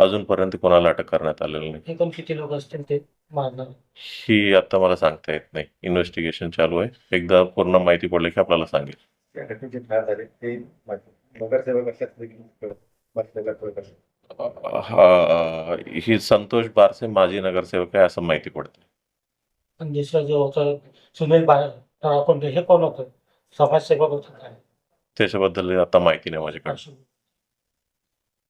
अजूनपर्यंत कोणाला अटक करण्यात आलेलं नाही. एकूण किती लोक असतील ते मारणार ही आता मला सांगता येत नाही. इन्व्हेस्टिगेशन चालू आहे. एकदा पूर्ण माहिती पडली की आपल्याला सांगेल. या घटनेचे ठार झाले. ते नगरसेवक असतात. हा ही संतोष बारसे माजी नगरसेवक आहे असं माहिती पडते आणि दुसरा जो होता सुनील बा राकोंडे हे कोण होतं? समाजसेवक होतं काय? त्याच्याबद्दल आता माहिती नाही माझ्याकडे.